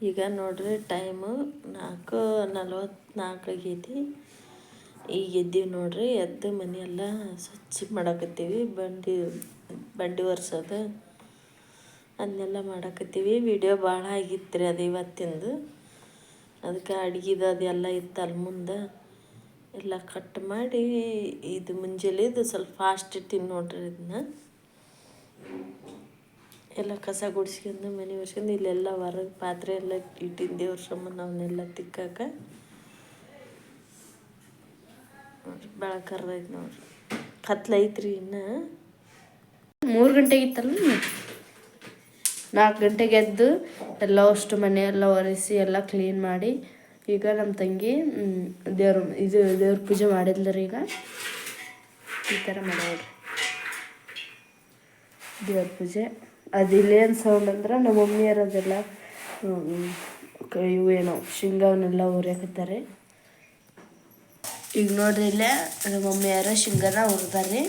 ಈಗ ನೋಡ್ರಿ ಟೈಮು ನಾಲ್ಕು ನಲ್ವತ್ನಾಲ್ಕು ಆಗೈತಿ. ಈಗ ಎದ್ದೀವಿ ನೋಡ್ರಿ, ಎದ್ದು ಮನೆಯೆಲ್ಲ ಸ್ವಚ್ಛ ಮಾಡಾಕತ್ತೀವಿ. ಬಂಡಿ ಬಂಡಿ ಒರೆಸೋದು ಅದನ್ನೆಲ್ಲ ಮಾಡಾಕತ್ತೀವಿ. ವಿಡಿಯೋ ಭಾಳ ಆಗಿತ್ತು ರೀ ಅದು ಇವತ್ತಿಂದು. ಅದಕ್ಕೆ ಅಡುಗೆದು ಅದೆಲ್ಲ ಇತ್ತು ಅಲ್ಲಿ ಮುಂದೆ. ಎಲ್ಲ ಕಟ್ ಮಾಡಿ ಇದು ಮುಂಜಾನೆದು ಸ್ವಲ್ಪ ಫಾಸ್ಟ್ ಇಟ್ಟಿನಿ ನೋಡ್ರಿ ಇದನ್ನ ಎಲ್ಲ ಕಸ ಗುಡಿಸ್ಕೊಂಡು ಮನೆ ಒರ್ಸ್ಕೊಂಡು ಇಲ್ಲೆಲ್ಲ ಹೊರಗೆ ಪಾತ್ರೆ ಎಲ್ಲ ಇಟ್ಟಿನ ದೇವ್ರ ಸಂಬಂಧ ಅವನ್ನೆಲ್ಲ ತಿಕ್ಕಾಕ. ನೋಡ್ರಿ ಬೆಳಕರ್ದೈತೆ ನೋಡ್ರಿ. ಕತ್ಲೈತ್ರಿ ಇನ್ನು. ಮೂರು ಗಂಟೆಗೆ ಇತ್ತಲ್ಲ ನಾಲ್ಕು ಗಂಟೆಗೆ ಎದ್ದು ಎಲ್ಲ ಅಷ್ಟು ಮನೆ ಎಲ್ಲ ಒರೆಸಿ ಎಲ್ಲ ಕ್ಲೀನ್ ಮಾಡಿ ಈಗ ನಮ್ಮ ತಂಗಿ ದೇವ್ರ, ಇದು ದೇವ್ರ ಪೂಜೆ ಮಾಡಿದ್ಲರಿ ಈಗ. ಈ ಥರ ಮಾಡೋರಿ ದೇವ್ರ ಪೂಜೆ. ಅದು ಇಲ್ಲೇನು ಸೌಂಡ್ ಅಂದ್ರೆ ನಮ್ಮ ಮಮ್ಮಿ ಅದೆಲ್ಲ ಇವು ಏನೋ ಶೇಂಗಾವನ್ನೆಲ್ಲ ಹುರಿಯಾಕತ್ತಾರೆ ಈಗ ನೋಡ್ರಿ ಇಲ್ಲೇ ನಮ್ಮ ಮಮ್ಮಿಯಾರ ಶೇಂಗಾನ ಹುರಿದಾರೆ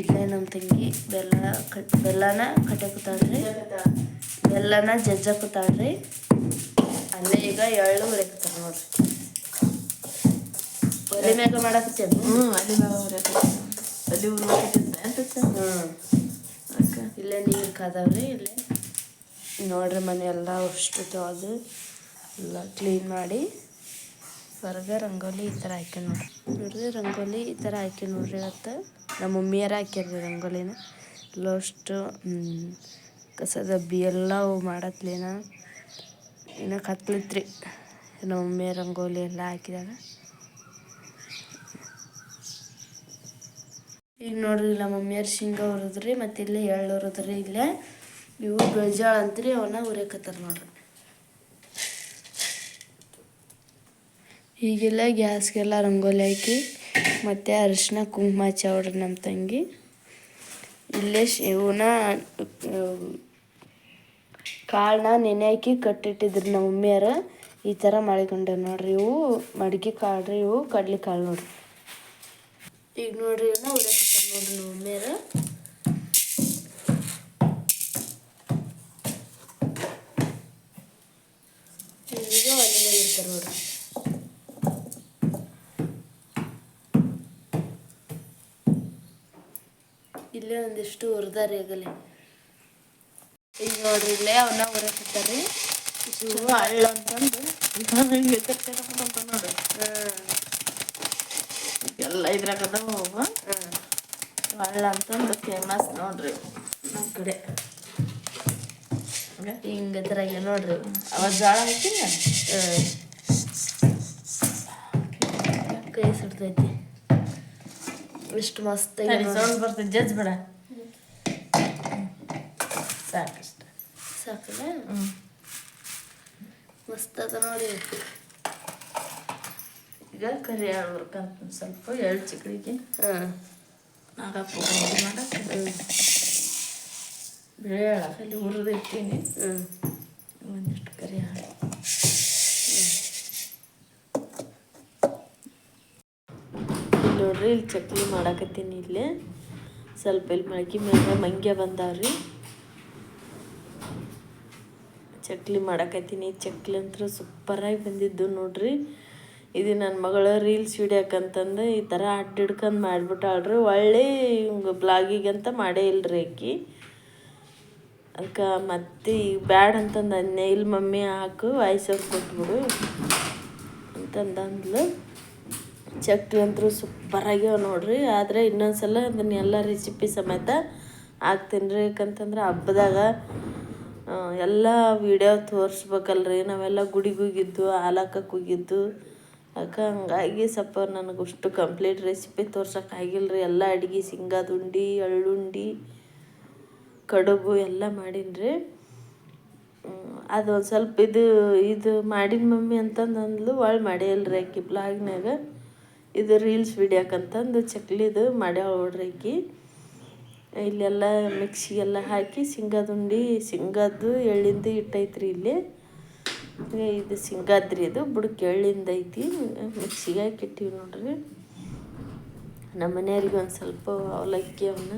ಇಲ್ಲೇ ನಮ್ಮ ತಂಗಿ ಬೆಲ್ಲ ಕಟ್ ಬೆಲ್ಲನ ಕಟ್ಟಾಕತ್ತಾಳ್ರಿ ಬೆಲ್ಲನ ಜಜ್ಜಾಕತ್ತಾಳ್ರಿ. ಅಲ್ಲೇ ಈಗ ಎಳ್ಳು ಹುರಿಯಾಕತ್ತಾರೆ ನೋಡ್ರಿ. ಒಲೆ ಮ್ಯಾಗ ಮಾಡಾಕತ್ತೇನು ಹ್ಞೂ ಅಲ್ಲಿ ಅಲ್ಲಿ ಹುರಿಯಾಕತ್ತೆ ಅಂತ ಹ್ಞೂ ಇಲ್ಲೇ ನೀರು ಕಾದವ್ರಿ ಇಲ್ಲೇ. ನೋಡ್ರಿ ಮನೆ ಎಲ್ಲ ಅಷ್ಟು ತೊಳೆದು ಎಲ್ಲ ಕ್ಲೀನ್ ಮಾಡಿ. ಹೊರಗೆ ರಂಗೋಲಿ ಈ ಥರ ಹಾಕಿ ನೋಡ್ರಿ. ನೋಡ್ರಿ ರಂಗೋಲಿ ಈ ಥರ ಹಾಕಿ ನೋಡ್ರಿ ಇವತ್ತು. ನಮ್ಮ ಮಮ್ಮಿಯರ ಹಾಕಿರ್ರಿ ರಂಗೋಲಿನ. ಹ್ಮ್, ಕಸ ದಬ್ಬಿ ಎಲ್ಲ ಮಾಡತ್ಲೇನ. ಇನ್ನು ಕತ್ಲಿತ್ರಿ. ನಮ್ಮ ಮಮ್ಮಿ ರಂಗೋಲಿ ಎಲ್ಲ ಹಾಕಿದಾಗ ಈಗ ನೋಡ್ರಿ ಇಲ್ಲ ಮಮ್ಮಿಯರ್ ಶೇಂಗಾ ಹುರಿದ್ರಿ, ಮತ್ತು ಇಲ್ಲೇ ಎಳ್ಳು ಹುರಿದ್ರಿ ಇಲ್ಲೇ. ಇವು ಬೆಳ್ಜಾಳ ಅಂತ್ರಿ ಅವನ್ನ ಹುರಿಯಕತ್ತಾರ ನೋಡ್ರಿ. ಈಗೆಲ್ಲ ಗ್ಯಾಸ್ಗೆಲ್ಲ ರಂಗೋಲಿ ಹಾಕಿ, ಮತ್ತು ಅರಿಶಿನ ಕುಂಕುಮ ಹಚ್ಚಾವ್ರಿ ನಮ್ಮ ತಂಗಿ. ಇಲ್ಲೇ ಇವನ್ನ ಕಾಳನ್ನ ನೆನೆ ಹಾಕಿ ಕಟ್ಟಿಟ್ಟಿದ್ರು ನಮ್ಮ ಮಮ್ಮಿಯರ ಈ ಥರ ಮಾಡಿಕೊಂಡ್ರಿ ನೋಡ್ರಿ ಇವು ಮಡಿಕೆ ಕಾಳು ರೀ ಇವು, ಕಡ್ಲಿ ಕಾಳು ನೋಡ್ರಿ. ಈಗ ನೋಡ್ರಿ ಇವನ್ನ ಉರಿಯಾಕತ್ತಾರ ನೋಡ್ರಿ ಮಮ್ಮಿಯರ ಈಗ ಒಲೆ ಮೇಲೆ ಇರ್ತಾರ ನೋಡ್ರಿ. ಇಲ್ಲೇ ಒಂದಿಷ್ಟು ಹುರಿದಾರಿ ಆಗಲಿ. ಈಗ ನೋಡ್ರಿ ಇಲ್ಲೇ ಅವನ್ನ ಉರಿಯಾಕತ್ತಾರ್ರಿ ಇವು ಹಳ್ಳ ಅಂತಂದು. ನೋಡ್ರಿ ಎಲ್ಲ ಇದ್ರಾಗ ಅದಾವ ಹಳ್ಳ ಅಂತಂದು ಫೇಮಸ್ ನೋಡ್ರಿ. ನಮ್ಮ ಕಡೆ ಹಿಂಗದ್ರಾಗ ನೋಡ್ರಿ. ಅವ ಜೋಳ ಹಾಕಿಲ್ಲ ಕೈ ಸುಡ್ತೈತಿ. ಇಷ್ಟು ಮಸ್ತ್ ಸೌಂಡ್ ಬರ್ತೈತಿ ಜಜ್ ಬೇಡ. ಸಾಕಷ್ಟ. ಸಾಕಲ್ಲ ಮಸ್ತ್ ಅದ ನೋಡಿ. ಈಗ ಕರಿ ಆಳ್ಬೇಕಂತ ಸ್ವಲ್ಪ ಎಳ್ಳು ಚಿಕ್ಕಡಿಗೆ ಹಾಂ. ನಾಗಪ್ಪ ಮಾಡಕ್ಕೆ ಅಲ್ಲಿ ಹುರಿದಿರ್ತೀನಿ ಒಂದಿಷ್ಟು ಕರಿ ಹಾಳು ನೋಡ್ರಿ, ಇಲ್ಲಿ ಚಕ್ಲಿ ಮಾಡಾಕತ್ತೀನಿ ಇಲ್ಲೇ. ಸ್ವಲ್ಪ ಇಲ್ಲಿ ಮಳಕಿ ಮೇಲೆ ಮಂಗ್ಯ ಬಂದಾವ್ರಿ. ಚಕ್ಲಿ ಮಾಡಾಕತ್ತೀನಿ. ಚಕ್ಲಿ ಅಂತೂ ಸೂಪರಾಗಿ ಬಂದಿದ್ದು ನೋಡ್ರಿ. ಇದು ನನ್ನ ಮಗಳ ರೀಲ್ಸ್ ಹಿಡಿಯಾಕಂತಂದು ಈ ಥರ ಅಡ್ಡ ಹಿಡ್ಕೊಂಡು ಮಾಡಿಬಿಟ್ಟಾಳ್ರಿ ಒಳ್ಳೆ ಹಿಂಗೆ ಬ್ಲಾಗಿಗಂತ ಮಾಡೇ ಇಲ್ರಿ ಆಕಿ. ಅದಕ್ಕೆ ಮತ್ತೆ ಈಗ ಬ್ಯಾಡ್ ಅಂತಂದು ಅಂದೆ ಇಲ್ಲಿ ಮಮ್ಮಿ ಹಾಕು, ವಾಯ್ಸ್ ಕೊಟ್ಬಿಡು. ಅಂತಂದಂದ್ಲು ಚಕ್ಲಿ ಅಂತೂ ಸೂಪರಾಗ್ಯಾವ ನೋಡ್ರಿ. ಆದರೆ ಇನ್ನೊಂದ್ಸಲ ಅದನ್ನೆಲ್ಲ ರೆಸಿಪಿ ಸಮೇತ ಹಾಕ್ತೀನಿ ರೀ. ಯಾಕಂತಂದ್ರೆ ಹಬ್ಬದಾಗ ಎಲ್ಲ ವಿಡಿಯೋ ತೋರಿಸ್ಬೇಕಲ್ರಿ. ನಾವೆಲ್ಲ ಗುಡಿಗೆ ಹೋಗಿದ್ದು ಹಾಲಕ್ಕಕ್ಕೆ ಹೋಗಿದ್ದು. ಅದಕ್ಕೆ ಹಂಗಾಗಿ ಸ್ವಲ್ಪ ನನಗೆ ಅಷ್ಟು ಕಂಪ್ಲೀಟ್ ರೆಸಿಪಿ ತೋರ್ಸೋಕ್ಕಾಗಿಲ್ಲ ರೀ ಎಲ್ಲ ಅಡ್ಗೆ ಶೇಂಗಾದ ಉಂಡೆ ಎಳ್ಳುಂಡಿ, ಕಡುಬು ಎಲ್ಲ ಮಾಡೀನಿ ರೀ ಅದೊಂದು ಸ್ವಲ್ಪ ಇದು ಇದು ಮಾಡಿನ ಮಮ್ಮಿ ಅಂತಂದು ಅಂದ್ಲು ಒಳ್ಳೆ ಮಾಡ್ಯಲ್ರಿ ಆಕಿ ಬ್ಲಾಗ್ನಾಗ ಇದು ರೀಲ್ಸ್ ವಿಡಿಯೋಕಂತಂದು ಚಕ್ಲಿದು ಮಾಡ್ಯಾವ ನೋಡ್ರಿ ಆಕಿ. ಇಲ್ಲೆಲ್ಲ ಮಿಕ್ಸಿಗೆಲ್ಲ ಹಾಕಿ ಶೇಂಗಾದ ಉಂಡೆ ಶೇಂಗಾದ್ದು ಎಳ್ಳಿಂದು ಇಟ್ಟೈತ್ರಿ ಇಲ್ಲಿ. ಇದು ಸಿಂಗಾದ್ರಿ ಅದು, ಬುಡಕ್ಕೆ ಎಳ್ಳಿಂದ ಐತಿ ಮಿಕ್ಸಿಗೆ ಹಾಕಿಟ್ಟಿವಿ ನೋಡ್ರಿ. ನಮ್ಮ ಮನೆಯವ್ರಿಗೆ ಒಂದು ಸ್ವಲ್ಪ ಅವಲಕ್ಕಿ ಅವನ್ನ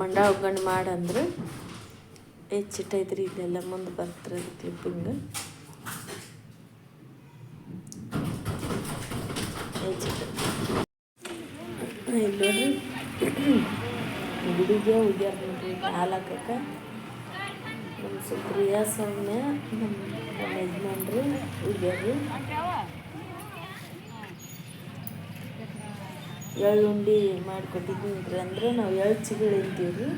ಮಂಡ ಒಗ್ಗರಣೆ ಮಾಡಂದ್ರೆ ಹೆಚ್ಚಿಟ್ಟೈತ್ರಿ ಇದೆಲ್ಲ ಮುಂದೆ ಬರ್ತಾರೆ ಕ್ಲಿಪ್ಪಿಂಗ್ ಇಲ್ಲ ನೋಡ್ರಿ. ಗುಡಿಗೆ ಹೋಗ್ಯಾರ ನೋಡ್ರಿ ಹಾಲು ಸುಪ್ರಿಯಾ ಸೌಮ್ಯ ನಮ್ಮ ಯಜಮಾನ್ರು ಹೋಗ್ಯಾರಿ ಎಳ್ಳು ಉಂಡೆ ಮಾಡಿಕೊಟ್ಟಿದ್ವಿ ಅಂದ್ರೆ ನಾವು ಎಳ್ಳು ಚಿಗುಳು ಅಂತೀವಿ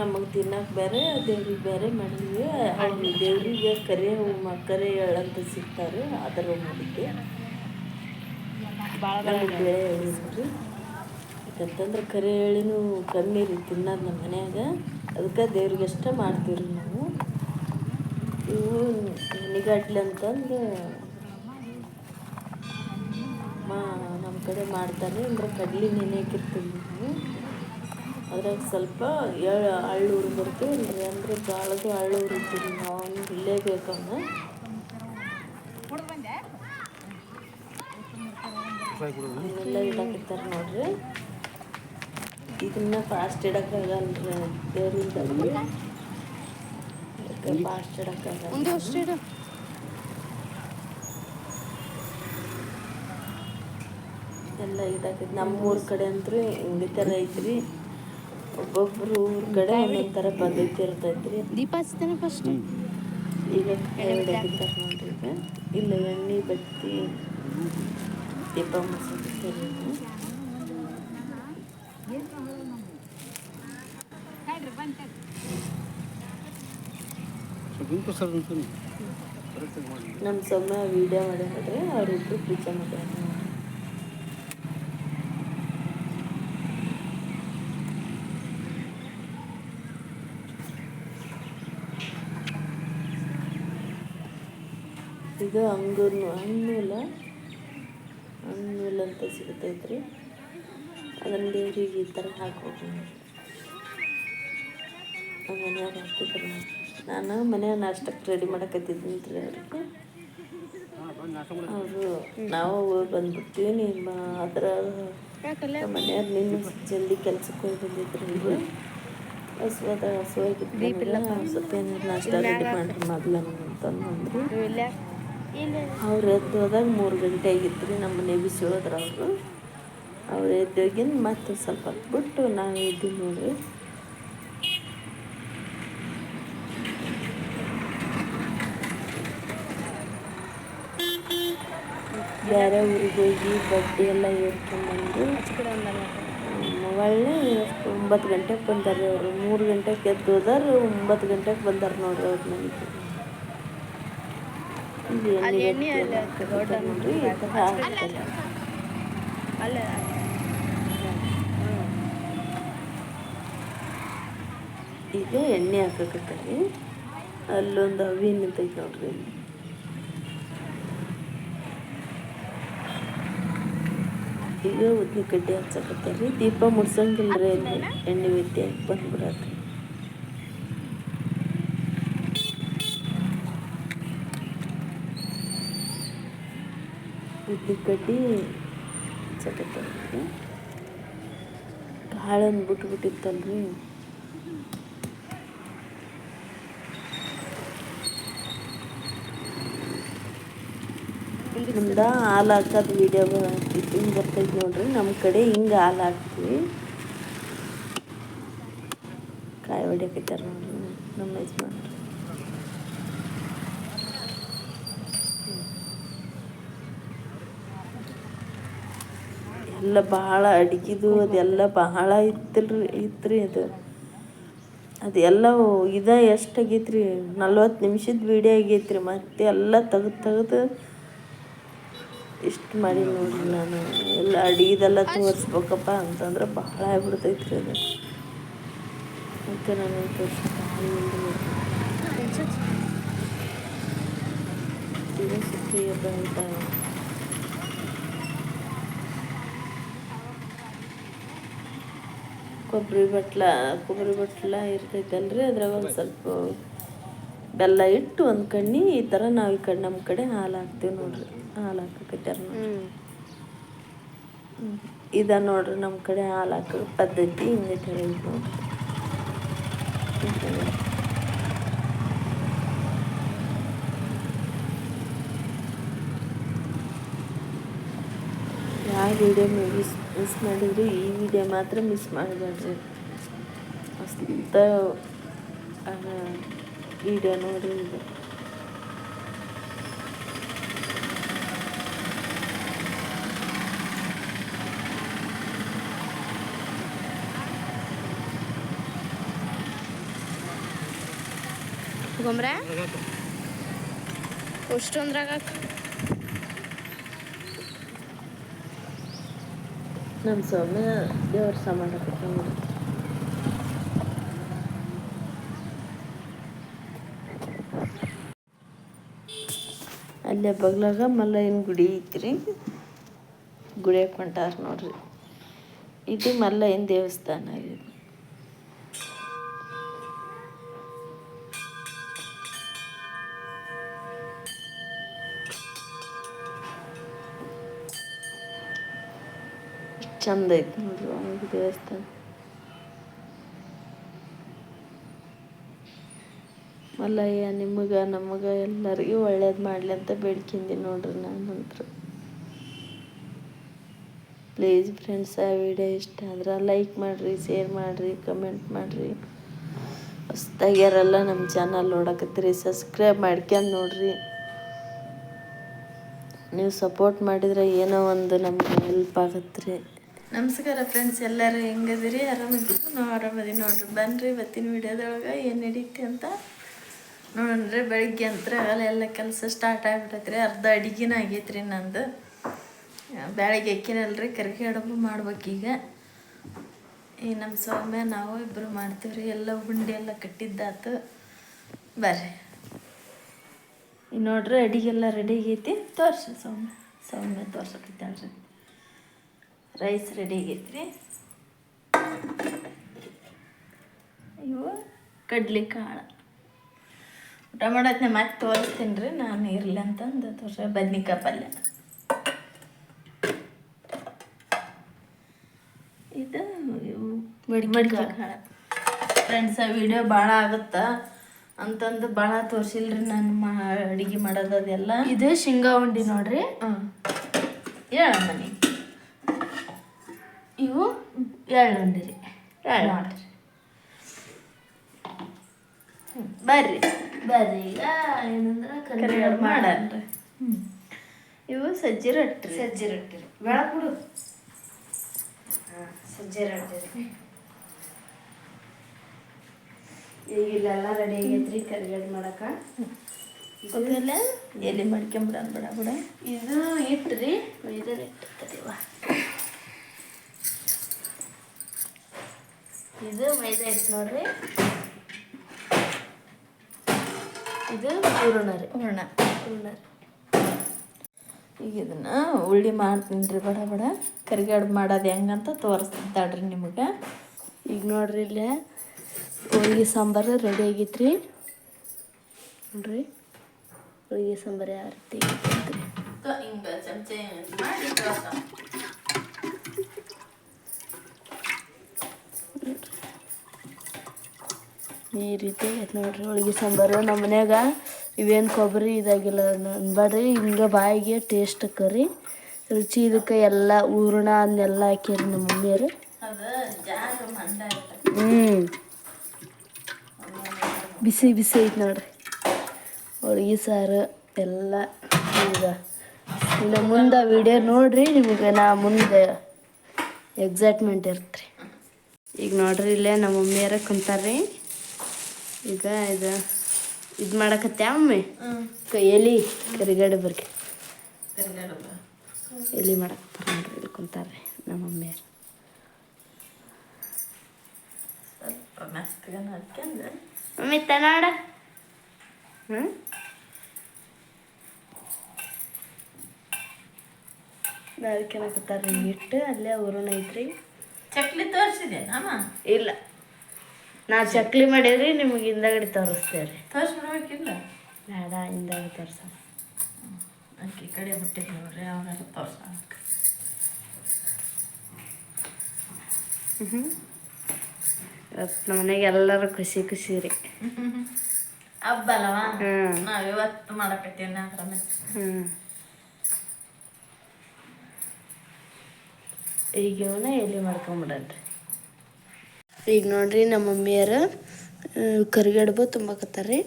ನಮಗೆ ತಿನ್ನಕ್ಕೆ ಬೇರೆ ದೇವ್ರಿಗೆ ಬೇರೆ ಮಾಡಿದ್ವಿ. ಅವ್ರು ದೇವರಿಗೆ ಕರೆ ಹೂವು ಕರೆ ಎಳ್ಳು ಅಂತ ಸಿಗ್ತಾರೆ. ಅದರ ಮಾಡಿದ್ದೆ. ನಮಗೆ ಬೇಳೆ ಎಳ್ಳು ನೋಡ್ರಿ ಯಾಕಂತಂದ್ರೆ ಕರೆ ಎಳ್ಳಿನೂ ಕಮ್ಮಿ ರೀ ತಿನ್ನೋದು ನಮ್ಮ ಮನ್ಯಾಗ. ಅದಕ್ಕೆ ದೇವ್ರಿಗೆ ಅಷ್ಟೇ ಮಾಡ್ತೀವಿ ರೀ ನಾವು ಇವು ನಿಗಡ್ಲೆ ಅಂತಂದು ಮಾ ನಮ್ಮ ಕಡೆ ಮಾಡ್ತಾನೆ ಅಂದ್ರೆ ಕಡ್ಲಿ ನೆನೆ ಹಾಕಿರ್ತೀವಿ ನಾವು. ಅದ್ರಾಗ ಸ್ವಲ್ಪ ಎಳ್ಳು ಹಳ್ಳು ಹುರಿದಿರ್ತೀವಿ ಬರ್ತೀವಿ ಅಂದ್ರೆ ಜೋಳದ ಹಳ್ಳು ಹುರಿತೀವಿ ನಾವು ಇಲ್ಲೇ ಬೇಕಂದ್ರೆ ಎಲ್ಲ ಇಡಾಕಿರ್ತಾರೆ ನೋಡ್ರಿ. ಇದನ್ನ ಫಾಸ್ಟ್ ಇಡಕ್ಕಾಗಲ್ರಿ ದೇವ್ರಿಂದ ಫಾಸ್ಟ್ ಇಡಕ್ಕಾಗಲ್ಲ ಎಲ್ಲ ಇಡಾಕಿದ್ ನಮ್ಮ ಊರ ಕಡೆ ಅಂತೂ ಹಿಂಗೆ ಥರ ಐತ್ರಿ. ಒಬ್ಬೊಬ್ರು ಊರ ಕಡೆ ಒಂದೊಂದು ಥರ ಪದ್ಧತಿ ಇರ್ತೈತ್ರಿ. ದೀಪ ಹಚ್ತೇನೆ ಫಸ್ಟ್ ಈಗ ನೋಡ್ರಿ ಈಗ. ಇಲ್ಲ ಎಣ್ಣೆ ಬತ್ತಿ ದೀಪ ಮುಗಿಸ್ತಾರೆ ನಮ್ಮ ಸೊಮ್ಮ ವಿಡಿಯೋ ಮಾಡಿ ನೋಡ್ರಿ ಅವ್ರಿಬ್ರು ಪೂಜೆ ನೋಡ್ರಿ. ಇದು ಅಂಗೂರ್ನು ಹಣ್ಣುಲ, ಹಣ್ಣುಲ್ ಅಂತ ಸಿಗ್ತೈತ್ರಿ ಅದನ್ನು ದೇವರಿಗೆ ಈ ಥರ ಹಾಕೋದು ನಮ್ಮ ಮನ್ಯಾಗ ನೋಡ್ರಿ. ನಾನು ಮನ್ಯಾಗ ನಾಷ್ಟಕ್ಕೆ ರೆಡಿ ಮಾಡಕತ್ತಿದ್ದೀನಿ ರೀ ಅವ್ರಿಗೆ ಅವರು ನಾವು ಬಂದ್ಬಿಡ್ತೀವಿ ನಿಮ್ಮ ಅದ್ರ ಮನೆಯವ್ರು ನಿನ್ನ ಜಲ್ದಿ ಕೆಲ್ಸಕ್ಕೆ ಹೋಗಿ ಬಂದಿದ್ರು ಹಸು ಹಸುವಾದ ಹಸುವಾಗಿದ್ದು ಸ್ವಲ್ಪ ಏನಾರು ನಾಷ್ಟ ರೆಡಿ ಮಾಡ್ರಿ ಮೊದಲು ಅಂತಂದ್ರು ಅವ್ರು ಎದ್ದು ಹೋದಾಗ ಮೂರು ಗಂಟೆ ಆಗಿತ್ತು ರೀ ನಮ್ಮ ಮನೆ ಬಿಸಿ ಹೋದ್ರು ಅವರು. ಅವ್ರು ಎದ್ದೋಗಿಂದ ಮತ್ತೆ ಸ್ವಲ್ಪ ಹೊತ್ತು ಬಿಟ್ಟು ನಾವು ಇದ್ದೀವಿ ನೋಡ್ರಿ. ಬೇರೆ ಊರಿಗೆ ಹೋಗಿ ಬಟ್ಟೆ ಎಲ್ಲ ಏರ್ಕೊಂಡ್ಬಂದು ಒಳ್ಳೆ ಒಂಬತ್ತು ಗಂಟೆಗೆ ಬಂದಾರೆ ಅವರು. ಮೂರು ಗಂಟೆಗೆ ಎದ್ದು ಹೋದ್ರೆ ಒಂಬತ್ತು ಗಂಟೆಗೆ ಬಂದಾರ ನೋಡ್ರಿ ಅವ್ರ ಮನೆಗೆ. ನೋಡ್ರಿ ಅಲ್ಲ ಈಗ ಎಣ್ಣೆ ಹಾಕಕತ್ತಾರೆ ಅಲ್ಲೊಂದು ಅವಿ ನಿಂತೈತೆ ನೋಡ್ರಿ ಇಲ್ಲಿ. ಈಗ ಉದ್ದಿನ ಕಡ್ಡಿ ಹಚ್ಚಕತ್ತಾರೆ ದೀಪ ಮುಡಿಸೋಂಗಿಲ್ಲ ರೀ ಅಲ್ಲಿ. ಎಣ್ಣೆ ವಿದ್ಯೆ ಬಂದ್ಬಿಡತ್ತೆ ಉದ್ದಿನ ಕಡ್ಡಿ ಹಚ್ಚಕತ್ತಾರೆ ಕಾಳನ್ನು ಬಿಟ್ಬಿಟ್ಟಿತ್ತಲ್ರಿ. ನಮ್ದ ಹಾಲು ಹಾಕೋದು ವೀಡಿಯೋ ಹಿಂಗೆ ಬರ್ತೈತೆ ನೋಡ್ರಿ ನಮ್ಮ ಕಡೆ ಹಿಂಗೆ ಹಾಲು ಹಾಕ್ತೀವಿ. ಕಾಯಿ ಹೊಡ್ಯಾಕತ್ತಾರ ನೋಡ್ರಿ, ನಮ್ಮ ಯಜಮಾನ್ರು. ಎಲ್ಲ ಬಹಳ ಅಡ್ಗಿದು, ಅದೆಲ್ಲ ಬಹಳ ಇತ್ತಲ್ರಿ, ಇತ್ರಿ ಅದು. ಅದೆಲ್ಲ ಇದು ಎಷ್ಟು ಆಗೈತ್ರಿ, ನಲ್ವತ್ತು ನಿಮಿಷದ ವಿಡಿಯೋ ಆಗೈತ್ರಿ, ಮತ್ತೆ ಎಲ್ಲ ತೆಗೆದು ತೆಗ್ದು ಇಷ್ಟು ಮಾಡಿ ನೋಡ್ರಿ ನಾನು. ಎಲ್ಲ ಅಡಿಗೆದೆಲ್ಲ ತೋರಿಸ್ಬೇಕಪ್ಪ ಅಂತಂದ್ರೆ ಬಹಳ ಆಗ್ಬಿಡ್ತೈತ್ರಿ ಅದು. ಅದಕ್ಕೆ ನಾನು ತೋರಿಸ್ತೀನಿ ಅಂತ ಕೊಬ್ಬರಿ ಬಟ್ಲ ಕೊಬ್ಬರಿ ಬಟ್ಲ ಇರ್ತೈತಲ್ರಿ, ಅದ್ರಾಗ ಒಂದು ಸ್ವಲ್ಪ ಬೆಲ್ಲ ಇಟ್ಟು ಒಂದು ಕಣ್ಣಿ, ಈ ಥರ ನಾವು ಈ ಕಡೆ ನಮ್ಮ ಕಡೆ ಹಾಲು ಹಾಕ್ತೀವಿ ನೋಡ್ರಿ. ಹಾಲು ಹಾಕಕತ್ಯಾರ ನೋಡ್ರಿ ಇದ ನೋಡ್ರಿ ನಮ್ಮ ಕಡೆ ಹಾಲು ಹಾಕೋ ಪದ್ಧತಿ ಹಿಂಗೆ ಐತೆ ನೋಡ್ರಿ. ಯಾವ ವಿಡಿಯೋ ಮಿಸ್ ಮಿಸ್ ಮಾಡಿದ್ರು? ಈ ವಿಡಿಯೋ ಮಾತ್ರ ಮಿಸ್ ಮಾಡಬೇಡ್ರಿ ಅಷ್ಟ ವಿಡಿಯೋ ನೋಡಿ ಗೊಮ್ರ? ಅಷ್ಟೊಂದ್ರಾಗ ನಮ್ಮ ಸೌಮ್ಯ ದೇವ್ರ ಸಾಮಾನು ಅಲ್ಲೇ ಬಗ್ಲಾಗ ಮಲ್ಲಯ್ಯನ ಗುಡಿ ಐತ್ರಿ. ಗುಡಿಯಾಗ ಹೊಂಟಾರ ನೋಡ್ರಿ. ಇದು ಮಲ್ಲಯ್ಯನ ದೇವಸ್ಥಾನ ಇದು ಚಂದ ಐತಿ ನೋಡ್ರಿ ಒಳಗೆ ದೇವಸ್ಥಾನ. ಮಲ್ಲಯ್ಯ, ನಿಮಗೆ, ನಮಗೆ ಎಲ್ಲರಿಗೂ ಒಳ್ಳೇದು ಮಾಡಲಿ ಅಂತ ಬೇಡ್ಕಿಂದಿ ನೋಡ್ರಿ ನಾನಂತರ. ಪ್ಲೀಸ್ ಫ್ರೆಂಡ್ಸ್ ಆ ವಿಡಿಯೋ ಇಷ್ಟ ಆದ್ರೆ ಲೈಕ್ ಮಾಡಿರಿ ಶೇರ್ ಮಾಡಿರಿ ಕಮೆಂಟ್ ಮಾಡಿರಿ. ಹೊಸ್ದಾಗ್ಯಾರಲ್ಲ ನಮ್ಮ ಚಾನಲ್ ನೋಡಕತ್ತೀರಿ ಸಬ್ಸ್ಕ್ರೈಬ್ ಮಾಡ್ಕೊಂಡು ನೋಡ್ರಿ. ನೀವು ಸಪೋರ್ಟ್ ಮಾಡಿದ್ರೆ ಏನೋ ಒಂದು ನಮಗೆ ಹೆಲ್ಪ್ ಆಗತ್ತೆ ರೀ ನಮಸ್ಕಾರ ಫ್ರೆಂಡ್ಸ್ ಎಲ್ಲರೂ ಹೆಂಗದಿರಿ ಆರಾಮಿದ್ರು ನಾವು ಆರಾಮದೀವಿ ನೋಡ್ರಿ ಬನ್ನಿರಿ ಇವತ್ತಿನ ವಿಡಿಯೋದೊಳಗೆ ಏನು ನಡೀತಿ ಅಂತ ನೋಡ್ರಿ ಬೆಳಿಗ್ಗೆ ಅಂತರ ಎಲ್ಲ ಕೆಲಸ ಸ್ಟಾರ್ಟ್ ಆಗಿಬಿಟ್ಟೈತ್ರಿ ಅರ್ಧ ಅಡಿಗೆನ ಆಗೈತ್ರಿ ನಂದು. ಬೆಳಗ್ಗೆ ಎಕ್ಕಿನಲ್ರಿ, ಕರಿಗೆ ಅಡುಗೆ ಮಾಡ್ಬೇಕೀಗ. ಈ ನಮ್ಮ ಸೌಮ್ಯ ನಾವು ಇಬ್ಬರು ಮಾಡ್ತೀವಿ ರೀ ಎಲ್ಲ ಉಂಡೆ ಎಲ್ಲ ಕಟ್ಟಿದ್ದಾತು. ಬರ್ರಿ. ನೋಡ್ರಿ ಅಡಿಗೆಲ್ಲ ರೆಡಿ ಆಗೈತಿ. ತೋರ್ಸಿ ಸೌಮ್ಯ ಸೌಮ್ಯ ತೋರ್ಸಕತ್ತಾಳ್ರಿ. ರೈಸ್ ರೆಡಿ ಆಗೈತಿ ರೀ ಇವು ಕಡ್ಲಿ ಕಾಳು ಊಟ ಮಾಡೋದನ್ನ ಮತ್ತೆ ತೋರಿಸ್ತೀನಿ ರೀ ನಾನು ಇರಲಿ ಅಂತಂದು ತೋರ್ಸ ಬದ್ನಿಕಾಯಿ ಪಲ್ಯ. ಇದು ಇವು ಮಡಿಕೆ ಕಾಳು. ಫ್ರೆಂಡ್ಸ ವಿಡಿಯೋ ಭಾಳ ಆಗುತ್ತಾ? ಅಂತಂದು ಭಾಳ ತೋರಿಸಿಲ್ರಿ ನಾನು ಮಾ ಅಡುಗೆ ಮಾಡೋದು ಅದೆಲ್ಲ. ಇದು ಶೇಂಗಾ ಉಂಡಿ ನೋಡ್ರಿ. ಹಾಂ ಹೇಳ ನೀ ಇವು ಎರಡು ಉಂಡಿ ರೀ ಹೇಳ ನೋಡ್ರಿ ಬರ್ರಿ. ಬರ್ರಿ. ಈಗ ಏನಂದ್ರೆ ಕರಿಗಡುಬು ಮಾಡಲ್ರಿ ಇವು ಸಜ್ಜಿ ರೊಟ್ಟಿ. ಸಜ್ಜೆ ರೊಟ್ಟಿ ರೀ. ಬೆಳಗ್ಗೆ ಬಿಡು. ಸಜ್ಜಿ ರೊಟ್ಟಿ ರೀ. ಈಗ ಇಲ್ಲೆಲ್ಲ ರೆಡಿ ಆಗೈತ್ರಿ ಕರಿಗಡಿ ಮಾಡಕ. ಗೊತ್ತಿಲ್ಲ ಎಲ್ಲಿ ಮಾಡ್ಕೊಂಬಿಡ ಬಿಡ ಬಿಡ. ಇದು ಇಟ್ಟು ಇಟ್ರಿ ಇದನ್ನ ಇಟ್ಟಿರ್ತೀವ ಇದು ಮೈದಾ ಹಿಟ್ಟು ನೋಡ್ರಿ. ಇದು ಹೂರ್ಣ ರೀ. ಹೂರ್ಣ ಹೂರ್ಣ ಈಗ ಇದನ್ನ ಉಳ್ಳಿ ಮಾಡ್ತೀನಿ ರೀ ಬಡ ಬಡ. ಕರಿಗಡ್ಬು ಮಾಡೋದು ಹೆಂಗಂತ ತೋರಿಸ್ತೀನಿ ತಡ್ರಿ ನಿಮಗೆ. ಈಗ ನೋಡ್ರಿ ಇಲ್ಲೇ ಹೋಳಿಗೆ ಸಾಂಬಾರು ರೆಡಿ ಆಗೈತ್ರಿ. ನೋಡ್ರಿ. ಹೋಳಿಗೆ ಸಾಂಬಾರು ಯಾವ ರೀತಿ ಹಿಂಗೆ ಚಮಚೆ ಮಾಡಿ ಈ ರೀತಿ ನೋಡ್ರಿ, ಹೋಳಿಗೆ ಸಾಂಬಾರು ನಮ್ಮ ಮನ್ಯಾಗ. ಇವೇನು ಕೊಬ್ಬರಿ ಇದಾಗಿಲ್ಲ ಅನ್ಬೇಡ್ರಿ ಹಿಂಗೆ ಬಾಯಿಗೆ ಟೇಸ್ಟ್ ಕರಿ. ರುಚಿ ಇದಕ್ಕೆ ಎಲ್ಲ ಹೂರ್ಣ ಅದನ್ನೆಲ್ಲ ಹಾಕ್ಯಾರಿ ನಮ್ಮ ಮಮ್ಮಿಯರು ಹ್ಞೂ ಬಿಸಿ ಬಿಸಿ ಐತೆ ನೋಡ್ರಿ. ಹೋಳಿಗೆ ಸಾರು ಎಲ್ಲ ಈಗ. ಇನ್ನು ಮುಂದೆ ವಿಡಿಯೋ ನೋಡ್ರಿ, ನಿಮಗೆ ನಾ ಮುಂದೆ ಎಕ್ಸೈಟ್ಮೆಂಟ್ ಇರುತ್ತೆ ಈಗ ನೋಡ್ರಿ ಇಲ್ಲೇ ನಮ್ಮ ಮಮ್ಮಿಯರ ಕುಂತಾರ್ರಿ. ಈಗ ಇದು ಇದು ಮಾಡಕತ್ತೆ ಕ- ಎಲಿ ಕರಿಗಡೆ ಬರ್ಕೆ ಕರಿಗಡುಬು ಎಲಿ ಮಾಡಕತ್ತಾರ ನೋಡ್ರಿ ಇಲ್ಲಿ ಕುಂತಾರ್ರಿ ನಮ್ಮ ಮಮ್ಮಿಯರು ಮಮ್ಮಿ ತನಾಡ ಹ್ಞೂ ಅದಕ್ಕೆ ಇಟ್ಟು ಅಲ್ಲೇ ಉರುಣ ಐತ್ರಿ ಚಕ್ಲಿ ತೋರಿಸಿದೆ ಅಮ್ಮ ಇಲ್ಲ. ನಾ ಚಕ್ಲಿ ಮಾಡಿದ್ರಿ ನಿಮಗೆ ಹಿಂದಗಡೆ ತೋರಿಸ್ತೇವೆ ರೀ ತೋರಿಸ್ಬಿಡ್ಬೇಕಿಲ್ಲ ಬೇಡ ಹಿಂದಗಡೆ ತೋರಿಸ. ಅಕ್ಕಿ ಕಡೆ ಬಿಟ್ಟಿದ್ದು ನೋಡ್ರಿ ಅವನಾಗ ತೋರ್ಸ ಇವತ್ತು ನಮ್ಮ ಮನೆಗೆ ಎಲ್ಲರೂ ಖುಷಿ ಖುಷಿ ರೀ ಹಬ್ಬ ಅಲ್ಲವಾ ನಾವು ಇವತ್ತು ಮಾಡಕತ್ತೀವಿ ನಾಲ್ಕರ ಹ್ಞೂ ಈಗ ಇವನ ಎಲ್ಲಿ ಮಾಡ್ಕೊಂಬಿಡನ್ರಿ ಈಗ ನೋಡ್ರಿ ನಮ್ಮ ಮಮ್ಮಿಯರ ಕರಿಗಡುಬು ತುಂಬಕತ್ತಾರ್ರಿ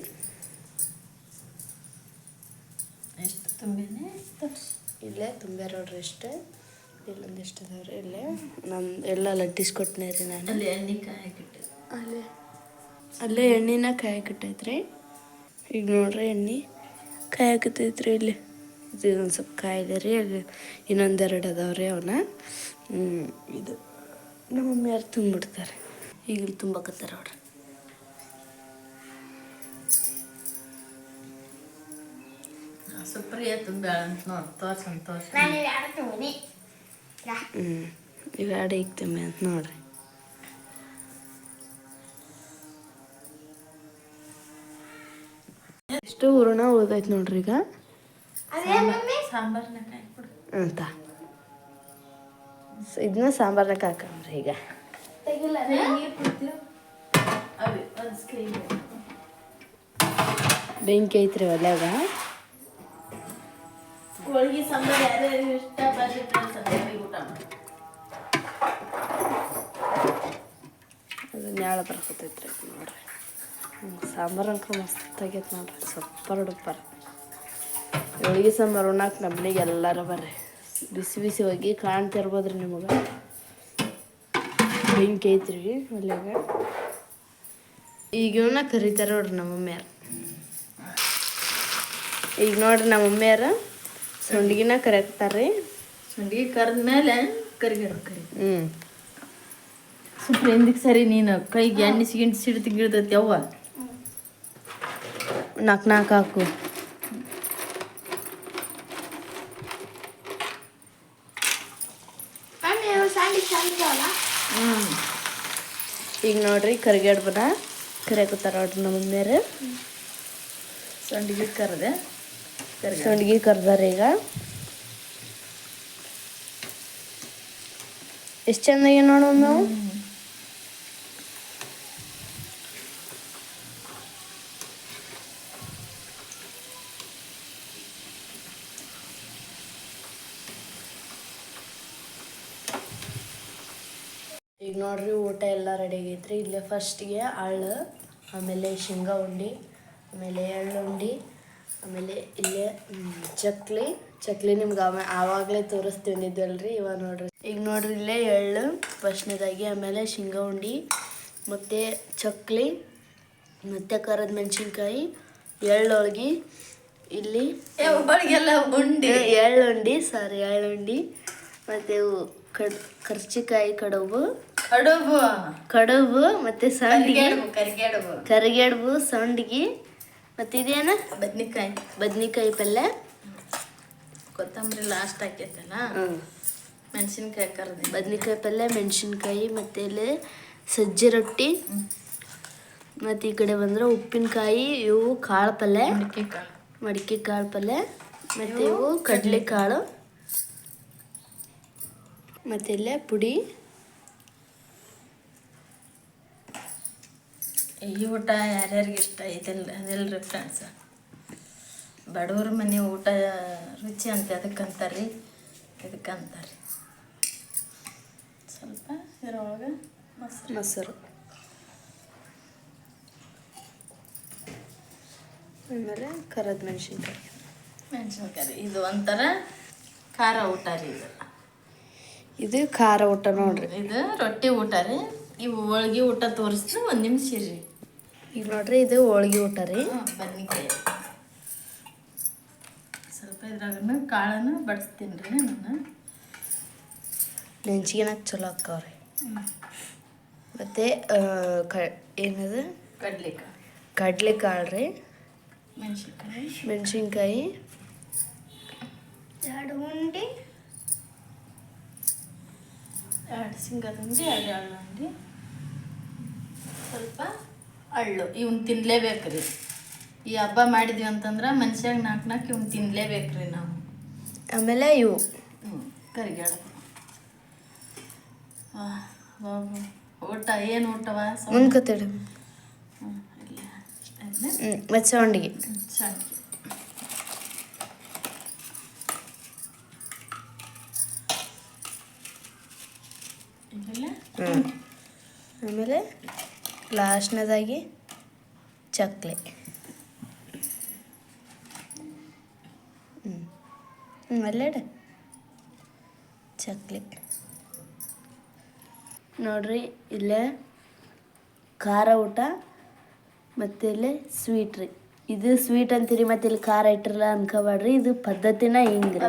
ಎಷ್ಟು ತುಂಬೇನೆ ಇಲ್ಲೇ ತುಂಬ್ಯಾರ ನೋಡ್ರಿ ಇಷ್ಟೇ ಇಲ್ಲೊಂದಿಷ್ಟು ಅದಾವ್ರಿ ಇಲ್ಲೇ. ನಮ್ಮ ಎಲ್ಲ ಲಟ್ಟಿಸ್ಕೊಟ್ನೆ ರೀ ನಾನು. ಅಲ್ಲಿ ಎಣ್ಣೆ ಕಾಯಿ ಹಾಕಿಟ್ಟು ಅಲ್ಲೇ. ಅಲ್ಲೇ ಎಣ್ಣಿನ ಕಾಯಕತ್ತೈತ್ರಿ ಈಗ ನೋಡ್ರಿ ಎಣ್ಣೆ ಕಾಯಕತ್ತೈತ್ರಿ ಇಲ್ಲಿ. ಇದು ಒಂದು ಸ್ವಲ್ಪ ಕಾಯಿದೆ ರೀ ಅಲ್ಲಿ ಇನ್ನೊಂದೆರಡು ಅದಾವ್ರಿ ಅವನ್ನ ಇದು ನಮ್ಮ ಮಮ್ಮಿ ಯಾರು ತುಂಬಿಡ್ತಾರೆ ಈಗ ಇಲ್ಲಿ ತುಂಬಕತ್ತಾರ ಅವ್ರು ಸುಪ್ರಿಯ ತುಂಬ್ಯಾಳ ಅಂತ ನೋಡಿ ಅಂತ ತೋರ್ಸ ಹ್ಞೂ ಇವೆರಡು ಈಗ ತುಂಬಿ ಅಂತ ನೋಡ್ರಿ. ಎಷ್ಟು ಹೂರಣ ಉಳ್ದೈತೆ ನೋಡ್ರಿ ಈಗ? ಅಂತ. ಇದನ್ನ ಸಾಂಬಾರ್ನಾಗ ಹಾಕಂಬ್ರಿ ಈಗ. ಬೆಂಕಿ ಐತ್ರಿ ಒಲ್ಯಾಗ ಹೋಳಿಗೆ ಸಾಂಬಾರು ಯಾರ್ಯಾರು ಇಷ್ಟ ಅಂತ ಊಟ ಮಾಡಿ. ಅದು ನ್ಯಾಳ ಬರ್ಕೊತೈತ್ರಿ ನೋಡ್ರಿ. ಸಾಂಬಾರು ಅಂಕ ಮಸ್ತ್ ಆಗೈತೆ ನೋಡ್ರಿ ಸೂಪರ್ ಡುಪ್ಪರ್ ಹೋಳಿಗೆ ಸಾಂಬಾರು ಉಣ್ಣಾಕ ನಮ್ಮನೆಗೆ ಎಲ್ಲರೂ ಬರ್ರಿ. ಬಿಸಿ ಬಿಸಿ ಹೋಗಿ ಕಾಣ್ತಿರ್ಬೋದ್ರಿ ನಿಮಗೆ. ಬೆಂಕಿ ಐತ್ರಿ ಒಲೆಗ ಈಗ ಇವನ್ನ ಕರಿತಾರ ನೋಡ್ರಿ ನಮ್ಮ ಮಮ್ಮಿಯಾರ ಈಗ ನೋಡ್ರಿ ನಮ್ಮ ಮಮ್ಮಿಯಾರ ಸೊಂಡಿಗಿನ ಕರೆಕ್ತಾರ್ರಿ. ಸಂಡಿಗೆ ಕರೆದ ಮೇಲೆ ಕರಿಗಾರ ಕರಿ ಹ್ಞೂ ಸ್ವಲ್ಪ ಹಿಂದಕ್ಕೆ ಸರಿ ನೀನು ಕೈಗೆ ಎಣ್ಣೆ ಸಿಗಿಂಟ್ ಸಿಡ್ತಿ ಗಿಡ್ತೈತಿ ಅವ್ವ. ನಾಲ್ಕು ನಾಲ್ಕು ಹಾಕು ಹ್ಞೂ ಈಗ ನೋಡ್ರಿ ಕರಿಗಡ್ಬನ ಕರಿಯಾಕತ್ತಾರ ನೋಡ್ರಿ ನಮ್ಮ ಮೇರೆ ಸಂಡಿಗೆ ಕರೆದೆ. ಸಂಡಿಗೆ ಸಂಡ್ಗಿ ಕರ್ದಾರ ಈಗ. ಎಷ್ಟು ಚೆಂದಾಗಿ ನೋಡೋಣ ನಾವು ಈಗ ನೋಡ್ರಿ ಊಟ ಎಲ್ಲ ರೆಡಿ ರೀ ಇಲ್ಲೇ ಫಸ್ಟಿಗೆ ಅಳ್ಳು ಆಮೇಲೆ ಶೇಂಗಾ ಉಂಡಿ ಆಮೇಲೆ ಎಳ್ಳು ಉಂಡಿ ಆಮೇಲೆ ಇಲ್ಲೇ ಚಕ್ಲಿ. ಚಕ್ಲಿ ನಿಮ್ಗೆ ಆಮೇ ಆವಾಗಲೇ ತೋರಿಸ್ತೀವಿ ಅಂದಿದ್ವಲ್ರಿ ಇವಾಗ ನೋಡ್ರಿ. ಈಗ ನೋಡ್ರಿ ಇಲ್ಲೇ ಎಳ್ಳು ಫಸ್ಟ್ನೇದಾಗಿ ಆಮೇಲೆ ಶೇಂಗಾ ಉಂಡಿ ಮತ್ತು ಚಕ್ಲಿ ಮತ್ತು ಕರದ ಮೆಣಸಿನ್ಕಾಯಿ ಎಳ್ಳೊಳಗಿ ಇಲ್ಲಿ ಉಂಡಿ ಒಬ್ಬಳಿಗೆಲ್ಲ ಉಂಡಿ. ಎಳ್ಳುಂಡಿ ಸಾರಿ ಎಳ್ಳುಂಡಿ ಮತ್ತು ಕಡ್ ಕರ್ಚಿಕಾಯಿ ಕಡುಬು. ಕಡುಬು. ಕಡುಬು ಮತ್ತೆ ಸಂಡಿಗೆ. ಕರಿಗೇಡುಬು ಸಂಡಿಗೆ. ಮತ್ತೆ ಇದೇನ? ಬದ್ನಿಕಾಯಿ. ಬದ್ನಿಕಾಯಿ ಪಲ್ಯ. ಕೊತ್ತಂಬರಿ ಲಾಸ್ಟ್ ಹಾಕೈತಲ್ಲ ಮೆಣಸಿನ್ಕಾಯಿ ಕರ್ದು. ಬದ್ನಿಕಾಯಿ ಪಲ್ಯ ಮೆಣಸಿನ್ಕಾಯಿ ಮತ್ತೆ ಇಲ್ಲಿ ಸಜ್ಜೆ ರೊಟ್ಟಿ. ಮತ್ತು ಈ ಕಡೆ ಬಂದ್ರೆ ಉಪ್ಪಿನಕಾಯಿ ಇವು ಕಾಳು ಪಲ್ಯ. ಮಡಿಕೆ ಕಾಳು. ಮಡಿಕೆ ಕಾಳು ಪಲ್ಯ. ಮತ್ತು ಇವು ಕಡಲೆ ಕಾಳು ಮತ್ತು ಇಲ್ಲೇ ಪುಡಿ. ಈ ಊಟ ಯಾರ್ಯಾರಿಗೆ ಇಷ್ಟ? ಐತಿಲ್ಲ ಅದಿಲ್ರಿ ಫ್ರೆಂಡ್ಸ್ ಬಡವ್ರ ಮನೆ ಊಟ ರುಚಿ ಅಂತ ಅದಕ್ಕೆ ರೀ ಇದಕ್ಕೆ ಅಂತಾರೆ ಸ್ವಲ್ಪ ಇದ್ರೊಳಗೆ ಮೊಸರು. ಮೊಸರು. ಆಮೇಲೆ ಕರದ ಮೆಣಸಿನ್ಕಾಯಿ. ಮೆಣಸಿನ್ಕಾಯಿ ಇದು ಒಂಥರ ಖಾರ ಊಟ ರೀ ಇದು. ಇದು ಖಾರ ಊಟ ನೋಡ್ರಿ. ಇದು ರೊಟ್ಟಿ ಊಟ ರೀ. ಇವು ಹೋಳ್ಗೆ ಊಟ ತೋರಿಸಿದ್ರೆ ಒಂದು ನಿಮಿಷ ರೀ ಈಗ ನೋಡ್ರಿ ಇದು ಹೋಳ್ಗೆ ಊಟ ರೀ. ಬದ್ನಿಕಾಯಿ ಸ್ವಲ್ಪ ಇದ್ರಾಗ ಕಾಳನ್ನು ಬಡಿಸ್ತೀನಿ ರೀ ನಾನು. ನೆಂಚಿಗೆನಾಗ ಚಲೋ ಅಕ್ಕವ್ರಿ ಮತ್ತು ಕ ಏನದು? ಕಡ್ಲಿಕಾಯಿ ಕಡಲೆಕಾಳು ರೀ. ಮೆಣಸಿನ್ಕಾಯಿ. ಮೆಣಸಿನ್ಕಾಯಿ. ಎರಡು ಉಂಡಿ. ಎರಡು ಸಿಂಗಲ್ ಉಂಡಿ ಎರಡು ಎರಡು ಉಂಡಿ. ಸ್ವಲ್ಪ ಅಳ್ಳು ಇವ್ನ ತಿನ್ನಲೇಬೇಕು ರೀ ಈ ಹಬ್ಬ ಮಾಡಿದ್ವಿ ಅಂತಂದ್ರೆ ಮನುಷ್ಯಾಗ ನಾಲ್ಕು ನಾಲ್ಕು ಇವ್ನ ತಿನ್ನಲೇಬೇಕು ರೀ ನಾವು. ಆಮೇಲೆ ಇವು. ಹ್ಞೂ ಕರಿಗೇಳು ಊಟ ಏನು ಊಟವ? ಮುಂದೆ ಕೂತಿಡು ಹ್ಞೂ ಇಲ್ಲ. ಅಷ್ಟೇ ಹ್ಞೂ ಮತ್ತು ಸಣ್ಣ ಹ್ಞೂ ಆಮೇಲೆ? ಲಾಸ್ಟ್ನೇದಾಗಿ ಚಕ್ಲಿ. ಹ್ಞೂ ಅಲ್ಲೇಡ ಚಕ್ಲಿ. ನೋಡ್ರಿ ಇಲ್ಲೇ ಖಾರ ಊಟ ಮತ್ತು ಇಲ್ಲೇ ಸ್ವೀಟ್ ರೀ. ಇದು ಸ್ವೀಟ್ ಅಂತೀರಿ ಮತ್ತೆ ಇಲ್ಲಿ ಖಾರ ಇಟ್ಟಿರಲ್ಲ ಅನ್ಕೋಬೇಡ್ರಿ. ಇದು ಪದ್ಧತಿನ ಹಿಂಗೆ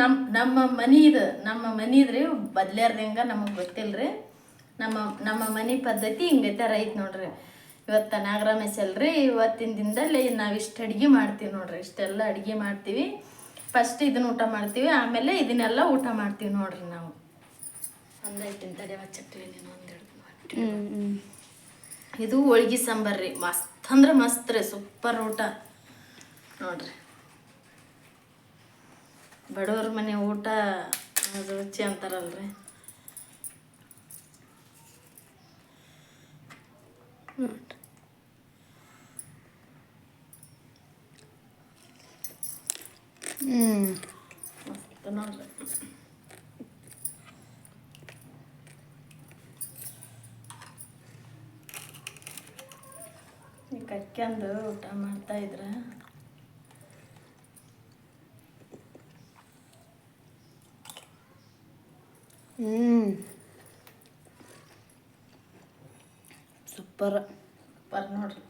ನಮ್ಮ ನಮ್ಮ ಮನಿ ಇದು ನಮ್ಮ ಮನಿ ಇದ್ರಿ ಬದ್ಲಾರ್ದಂಗ ನಮಗೆ ಗೊತ್ತಿಲ್ರಿ. ನಮ್ಮ ನಮ್ಮ ಮನೆ ಪದ್ಧತಿ ಹಿಂಗೆ ಥರ ಐತೆ ನೋಡ್ರಿ. ಇವತ್ತು ನಾಗರಾಮೇಶ್ ಅಲ್ರಿ ಇವತ್ತಿನ ದಿನದಲ್ಲಿ ನಾವು ಇಷ್ಟು ಅಡುಗೆ ಮಾಡ್ತೀವಿ ನೋಡ್ರಿ. ಇಷ್ಟೆಲ್ಲ ಅಡುಗೆ ಮಾಡ್ತೀವಿ. ಫಸ್ಟ್ ಇದನ್ನ ಊಟ ಮಾಡ್ತೀವಿ ಆಮೇಲೆ ಇದನ್ನೆಲ್ಲ ಊಟ ಮಾಡ್ತೀವಿ ನೋಡ್ರಿ ನಾವು. ಒಂದೈತಿನ ಚಕ್ಲಿ ಇದು ಹೋಳ್ಗೆ ಸಾಂಬಾರ್ ರೀ. ಮಸ್ತ್ ಅಂದ್ರೆ ಮಸ್ತ್ ರೀ ಸೂಪರ್ ಊಟ. ನೋಡ್ರಿ. ಬಡವ್ರ ಮನೆ ಊಟ ಅದು ರುಚಿ ಅಂತಾರಲ್ರಿ. ನೋಡ್ರಿ ಹ್ಞೂ ನೋಡಿರಿ ಕಟ್ಕೊಂಡು ಊಟ ಮಾಡ್ತಾ ಇದ್ರೆ. ಹ್ಞೂ ಸೂಪರ್ ಸೂಪರ್ ನೋಡ್ರಿ